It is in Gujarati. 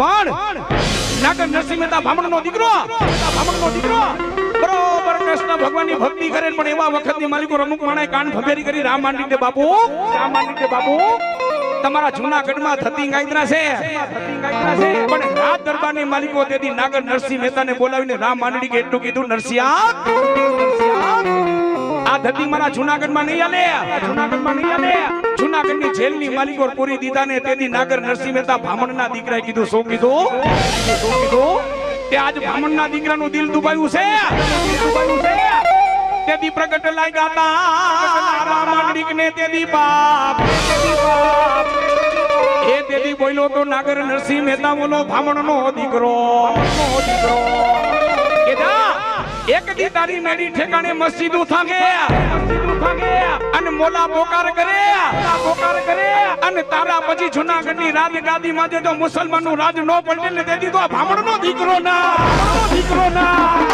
પણ નાગર નરસિંહ મહેતા બ્રાહ્મણનો દીકરો બ્રાહ્મણનો દીકરો. બરોબર કૃષ્ણ ભગવાનની ભક્તિ કરે પણ એવા વખતની માલિકો અમુક માણે કાન ભભેરી કરી, રામ માંડી બાપુ, રામ માંડી બાપુ. તમારા જૂનાગઢમાં થતી ગાયત્રા છે. પણ રાત દરબારની માલિકો તેથી નાગર નરસિંહ મહેતાને બોલાવીને, રામ માંડડી કે એટલું કીધું નરસિંહ. આ ધરતી મારા જૂનાગઢમાં નહીં આલે જૂનાગઢમાં નહીં આલે જૂનાગઢની જેલની માલિકો પૂરી દીધા ને તેથી નાગર નરસિંહ મહેતા બ્રાહ્મણના દીકરાએ કીધું, શું કીધું? શું કીધું? તે આજ બ્રાહ્મણના દીકરાનું દિલ દુભાયું છે. દુભાયું છે તેથી પ્રગટ લાગ્યા તા. રામાંડિક ને તેથી બાપ એ તેથી બોલ્યો તો નાગર નરસિંહ મહેતા, બોલો બ્રાહ્મણનો દીકરો દીકરો. એક દી તારી મેડી ઠેકાણે મસ્જિદ ઉઠાગે મસ્જિદ થાકે. મોલા પોકાર કરે પોકાર કરે. અને તારા પછી જુનાગઢની રાજગાદી માં મુસલમાનનું રાજ નો પડે ને તેથી તો આ બ્રાહ્મણનો દીકરો ના. દીકરો ના.